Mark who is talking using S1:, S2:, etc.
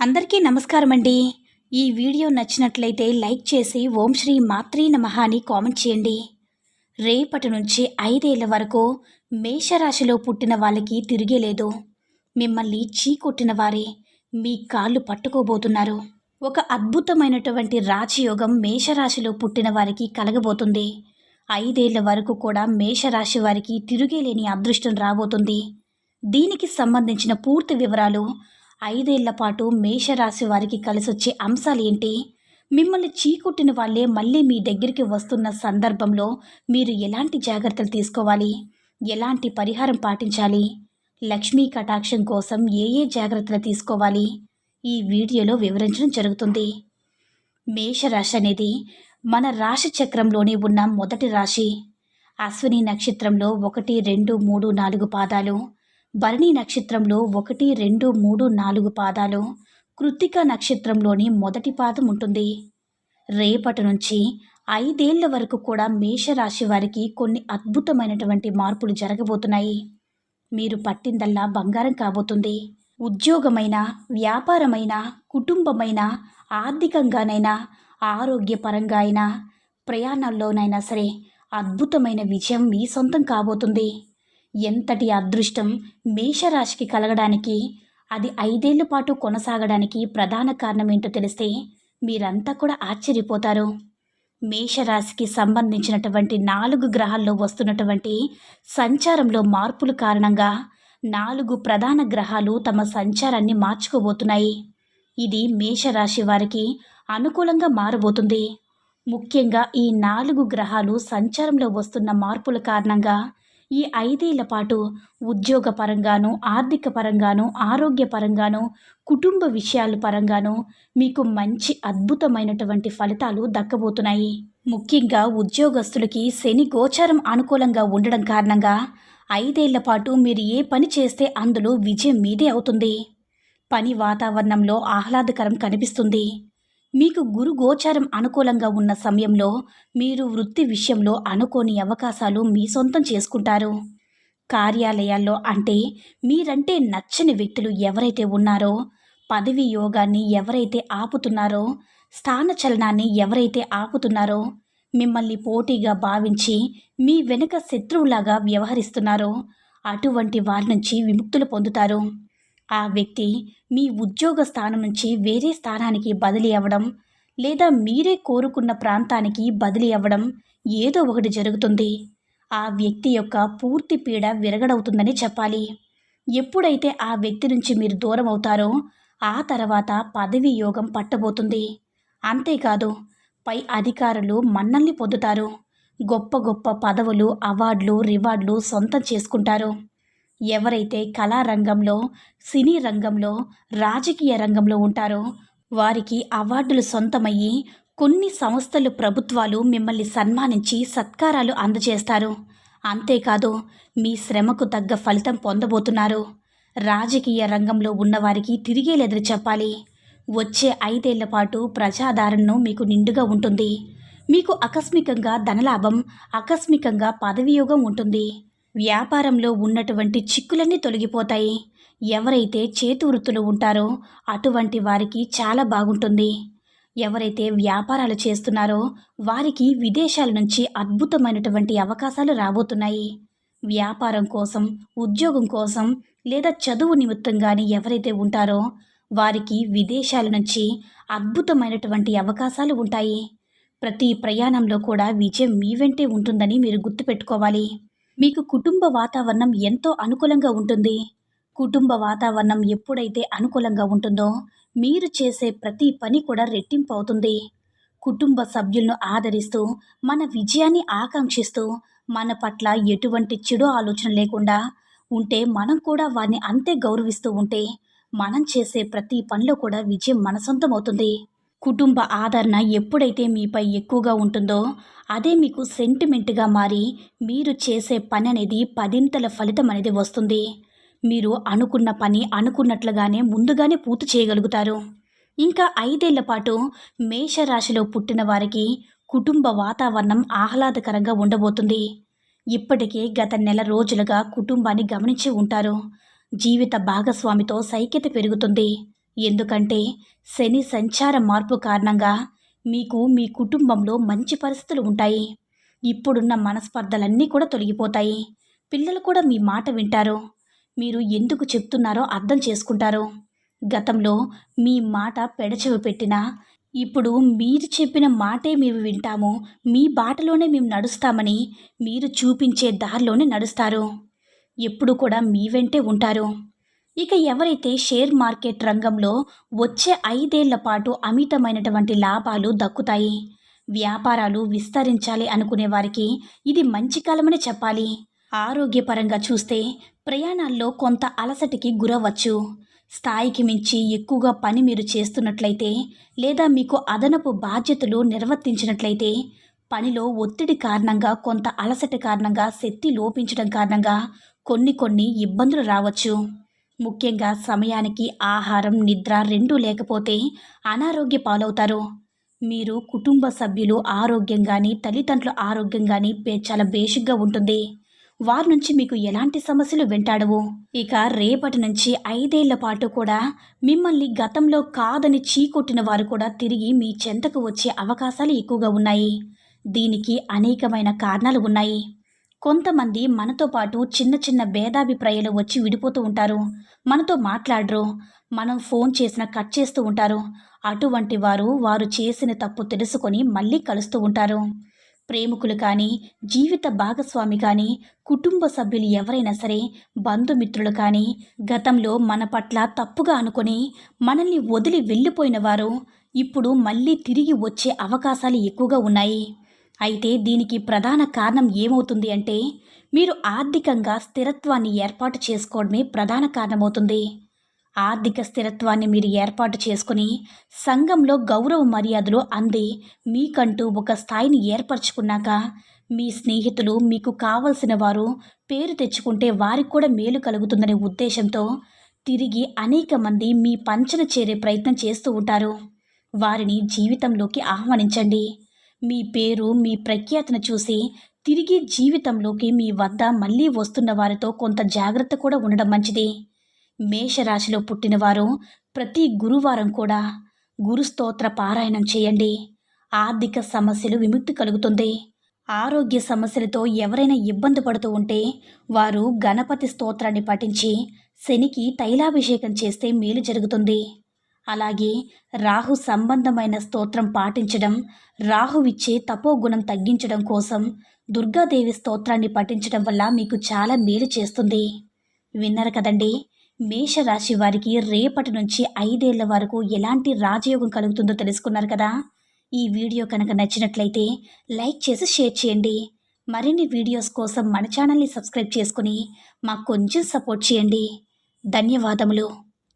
S1: అందరికీ నమస్కారం అండి ఈ వీడియో నచ్చినట్లయితే లైక్ చేసి ఓం శ్రీ మాత్రీ నమః అని కామెంట్ చేయండి. రేపటి నుంచి ఐదేళ్ళ వరకు మేషరాశిలో పుట్టిన వాళ్ళకి తిరిగేలేదు మిమ్మల్ని చీకొట్టిన వారే మీ కాళ్ళు పట్టుకోబోతున్నారు. ఒక అద్భుతమైనటువంటి రాజయోగం మేషరాశిలో పుట్టిన వారికి కలగబోతుంది. ఐదేళ్ళ వరకు కూడా మేషరాశి వారికి తిరిగేలేని అదృష్టం రాబోతుంది. దీనికి సంబంధించిన పూర్తి వివరాలు ఐదేళ్ళ పాటు మేషరాశి వారికి కలిసొచ్చే అంశాలు ఏంటి మిమ్మల్ని చీకొట్టిన వాళ్ళే మళ్ళీ మీ దగ్గరికి వస్తున్న సందర్భంలో మీరు ఎలాంటి జాగ్రత్తలు తీసుకోవాలి? ఎలాంటి పరిహారం పాటించాలి? లక్ష్మీ కటాక్షం కోసం ఏ ఏ జాగ్రత్తలు తీసుకోవాలి? ఈ వీడియోలో వివరించడం జరుగుతుంది. మేషరాశి అనేది మన రాశి చక్రంలోనే ఉన్న మొదటి రాశి. అశ్విని నక్షత్రంలో ఒకటి రెండు మూడు నాలుగు పాదాలు. భరణి నక్షత్రంలో ఒకటి రెండు మూడు నాలుగు పాదాలు కృత్తిక నక్షత్రంలోని మొదటి పాదం ఉంటుంది. రేపటి నుంచి ఐదేళ్ళ వరకు కూడా మేషరాశి వారికి కొన్ని అద్భుతమైనటువంటి మార్పులు జరగబోతున్నాయి. మీరు పట్టిందల్లా బంగారం కాబోతుంది. ఉద్యోగమైన వ్యాపారమైన కుటుంబమైన ఆర్థికంగానైనా ఆరోగ్యపరంగా అయినా ప్రయాణాల్లోనైనా సరే అద్భుతమైన విజయం మీ సొంతం కాబోతుంది. ఎంతటి అదృష్టం మేషరాశికి కలగడానికి అది ఐదేళ్ళ పాటు కొనసాగడానికి ప్రధాన కారణం ఏంటో తెలిస్తే మీరంతా కూడా ఆశ్చర్యపోతారు. మేషరాశికి సంబంధించినటువంటి నాలుగు గ్రహాల్లో వస్తున్నటువంటి సంచారంలో మార్పుల కారణంగా నాలుగు ప్రధాన గ్రహాలు తమ సంచారాన్ని మార్చుకోబోతున్నాయి. ఇది మేషరాశి వారికి అనుకూలంగా మారబోతుంది. ముఖ్యంగా ఈ నాలుగు గ్రహాలు సంచారంలో వస్తున్న మార్పుల కారణంగా ఈ ఐదేళ్ళ పాటు ఉద్యోగ పరంగాను ఆర్థిక పరంగాను ఆరోగ్య పరంగాను కుటుంబ విషయాల పరంగాను మీకు మంచి అద్భుతమైనటువంటి ఫలితాలు దక్కబోతున్నాయి. ముఖ్యంగా ఉద్యోగస్తులకి శని గోచారం అనుకూలంగా ఉండడం కారణంగా ఐదేళ్ళ పాటు మీరు ఏ పని చేస్తే అందులో విజయం మీదే అవుతుంది. పని వాతావరణంలో ఆహ్లాదకరం కనిపిస్తుంది. మీకు గురు గోచారం అనుకూలంగా ఉన్న సమయంలో మీరు వృత్తి విషయంలో అనుకోని అవకాశాలు మీ సొంతం చేసుకుంటారు. కార్యాలయాల్లో అంటే మీరంటే నచ్చని వ్యక్తులు ఎవరైతే ఉన్నారో పదవి యోగాన్ని ఎవరైతే ఆపుతున్నారో స్థానచలనాన్ని ఎవరైతే ఆపుతున్నారో మిమ్మల్ని పోటీగా భావించి మీ వెనుక శత్రువులాగా వ్యవహరిస్తున్నారో అటువంటి వారి నుంచి విముక్తులు పొందుతారు. ఆ వ్యక్తి మీ ఉద్యోగ స్థానం నుంచి వేరే స్థానానికి బదిలీ అవ్వడం లేదా మీరే కోరుకున్న ప్రాంతానికి బదిలీ అవ్వడం ఏదో ఒకటి జరుగుతుంది. ఆ వ్యక్తి యొక్క పూర్తి పీడ విరగడవుతుందని చెప్పాలి. ఎప్పుడైతే ఆ వ్యక్తి నుంచి మీరు దూరం అవుతారో ఆ తర్వాత పదవి యోగం పట్టబోతుంది. అంతేకాదు పై అధికారులు మన్నల్ని పొందుతారు. గొప్ప గొప్ప పదవులు అవార్డులు రివార్డులు సొంతం చేసుకుంటారు. ఎవరైతే కళారంగంలో సినీ రంగంలో రాజకీయ రంగంలో ఉంటారో వారికి అవార్డులు సొంతమయ్యి కొన్ని సంస్థలు ప్రభుత్వాలు మిమ్మల్ని సన్మానించి సత్కారాలు అందజేస్తారు. అంతేకాదు మీ శ్రమకు తగ్గ ఫలితం పొందబోతున్నారు. రాజకీయ రంగంలో ఉన్నవారికి తిరిగేలెదురు చెప్పాలి. వచ్చే ఐదేళ్ళ పాటు ప్రజాదరణను మీకు నిండుగా ఉంటుంది. మీకు ఆకస్మికంగా ధనలాభం ఆకస్మికంగా పదవియోగం ఉంటుంది. వ్యాపారంలో ఉన్నటువంటి చిక్కులన్నీ తొలగిపోతాయి. ఎవరైతే చేతి వృత్తులు ఉంటారో అటువంటి వారికి చాలా బాగుంటుంది. ఎవరైతే వ్యాపారాలు చేస్తున్నారో వారికి విదేశాల నుంచి అద్భుతమైనటువంటి అవకాశాలు రాబోతున్నాయి. వ్యాపారం కోసం ఉద్యోగం కోసం లేదా చదువు నిమిత్తం కానీ ఎవరైతే ఉంటారో వారికి విదేశాల నుంచి అద్భుతమైనటువంటి అవకాశాలు ఉంటాయి. ప్రతి ప్రయాణంలో కూడా విజయం మీ వెంటే ఉంటుందని మీరు గుర్తుపెట్టుకోవాలి. మీకు కుటుంబ వాతావరణం ఎంతో అనుకూలంగా ఉంటుంది. కుటుంబ వాతావరణం ఎప్పుడైతే అనుకూలంగా ఉంటుందో మీరు చేసే ప్రతి పని కూడా రెట్టింపు అవుతుంది. కుటుంబ సభ్యులను ఆదరిస్తూ మన విజయాన్ని ఆకాంక్షిస్తూ మన పట్ల ఎటువంటి చెడు ఆలోచన లేకుండా ఉంటే మనం కూడా వారిని అంతే గౌరవిస్తూ ఉంటే మనం చేసే ప్రతి పనిలో కూడా విజయం మన సొంతం అవుతుంది కుటుంబ ఆదరణ ఎప్పుడైతే మీపై ఎక్కువగా ఉంటుందో అదే మీకు సెంటిమెంట్గా మారి మీరు చేసే పని అనేది పదింతల ఫలితం అనేది వస్తుంది. మీరు అనుకున్న పని అనుకున్నట్లుగానే ముందుగానే పూర్తి చేయగలుగుతారు. ఇంకా ఐదేళ్ళ పాటు మేషరాశిలో పుట్టిన వారికి కుటుంబ వాతావరణం ఆహ్లాదకరంగా ఉండబోతుంది. ఇప్పటికే గత నెల రోజులుగా కుటుంబాన్ని గమనించి ఉంటారు. జీవిత భాగస్వామితో సైక్యత పెరుగుతుంది. ఎందుకంటే శని సంచార మార్పు కారణంగా మీకు మీ కుటుంబంలో మంచి పరిస్థితులు ఉంటాయి. ఇప్పుడున్న మనస్పర్ధలన్నీ కూడా తొలగిపోతాయి. పిల్లలు కూడా మీ మాట వింటారు. మీరు ఎందుకు చెప్తున్నారో అర్థం చేసుకుంటారు. గతంలో మీ మాట పెడచెవి పెట్టినా ఇప్పుడు మీరు చెప్పిన మాటే మేము వింటాము. మీ బాటలోనే మేము నడుస్తామని మీరు చూపించే దారిలోనే నడుస్తారు. ఎప్పుడు కూడా మీ వెంటే ఉంటారు. ఇక ఎవరైతే షేర్ మార్కెట్ రంగంలో వచ్చే ఐదేళ్ళ పాటు అమితమైనటువంటి లాభాలు దక్కుతాయి? వ్యాపారాలు విస్తరించాలి అనుకునే వారికి ఇది మంచి కాలమని చెప్పాలి. ఆరోగ్యపరంగా చూస్తే ప్రయాణాల్లో కొంత అలసటికి గురవచ్చు స్థాయికి మించి ఎక్కువగా పని మీరు చేస్తున్నట్లయితే లేదా మీకు అదనపు బాధ్యతలు నిర్వర్తించినట్లయితే పనిలో ఒత్తిడి కారణంగా కొంత అలసట కారణంగా శక్తి లోపించడం కారణంగా కొన్ని కొన్ని ఇబ్బందులు రావచ్చు. ముఖ్యంగా సమయానికి ఆహారం నిద్ర రెండూ లేకపోతే అనారోగ్య పాలవుతారు. మీరు కుటుంబ సభ్యులు ఆరోగ్యం కానీ తల్లిదండ్రుల ఆరోగ్యం కానీ చాలా బేసిక్గా ఉంటుంది. వారి నుంచి మీకు ఎలాంటి సమస్యలు వెంటాడవు? ఇక రేపటి నుంచి ఐదేళ్ళ పాటు కూడా మిమ్మల్ని గతంలో కాదని చీకొట్టిన వారు కూడా తిరిగి మీ చెంతకు వచ్చే అవకాశాలు ఎక్కువగా ఉన్నాయి. దీనికి అనేకమైన కారణాలు ఉన్నాయి. కొంతమంది మనతో పాటు చిన్న చిన్న భేదాభిప్రాయాలు వచ్చి విడిపోతూ ఉంటారు. మనతో మాట్లాడరు. మనం ఫోన్ చేసిన కట్ చేస్తూ ఉంటారు. అటువంటి వారు వారు చేసిన తప్పు తెలుసుకొని మళ్ళీ కలుస్తూ ఉంటారు. ప్రేమికులు కానీ జీవిత భాగస్వామి కానీ కుటుంబ సభ్యులు ఎవరైనా సరే బంధుమిత్రులు కానీ గతంలో మన పట్ల తప్పుగా అనుకొని మనల్ని వదిలి వెళ్ళిపోయిన వారు ఇప్పుడు మళ్ళీ తిరిగి వచ్చే అవకాశాలు ఎక్కువగా ఉన్నాయి. అయితే దీనికి ప్రధాన కారణం ఏమవుతుంది అంటే మీరు ఆర్థికంగా స్థిరత్వాన్ని ఏర్పాటు చేసుకోవడమే ప్రధాన కారణమవుతుంది. ఆర్థిక స్థిరత్వాన్ని మీరు ఏర్పాటు చేసుకుని సంఘంలో గౌరవ మర్యాదలు అంది మీకంటూ ఒక స్థాయిని ఏర్పరచుకున్నాక మీ స్నేహితులు మీకు కావలసిన వారు పేరు తెచ్చుకుంటే వారికి కూడా మేలు కలుగుతుందనే ఉద్దేశంతో తిరిగి అనేక మంది మీ పంచన చేరే ప్రయత్నం చేస్తూ ఉంటారు. వారిని జీవితంలోకి ఆహ్వానించండి. మీ పేరు మీ ప్రఖ్యాతను చూసి తిరిగి జీవితంలోకి మీ వద్ద మళ్ళీ వస్తున్న వారితో కొంత జాగ్రత్త కూడా ఉండడం మంచిది. మేషరాశిలో పుట్టినవారు ప్రతి గురువారం కూడా గురుస్తోత్ర పారాయణం చేయండి. ఆర్థిక సమస్యలు విముక్తి కలుగుతుంది. ఆరోగ్య సమస్యలతో ఎవరైనా ఇబ్బంది పడుతూ ఉంటే వారు గణపతి స్తోత్రాన్ని పఠించి శనికి తైలాభిషేకం చేస్తే మేలు జరుగుతుంది. అలాగే రాహు సంబంధమైన స్తోత్రం పాటించడం రాహువిచ్చే తపోగుణం తగ్గించడం కోసం దుర్గాదేవి స్తోత్రాన్ని పఠించడం వల్ల మీకు చాలా మేలు చేస్తుంది. విన్నారు కదండి? మేషరాశి వారికి రేపటి నుంచి ఐదేళ్ళ వరకు ఎలాంటి రాజయోగం కలుగుతుందో తెలుసుకున్నారు కదా? ఈ వీడియో కనుక నచ్చినట్లయితే లైక్ చేసి షేర్ చేయండి. మరిన్ని వీడియోస్ కోసం మన ఛానల్ని సబ్స్క్రైబ్ చేసుకుని మాకు కొంచెం సపోర్ట్ చేయండి. ధన్యవాదములు.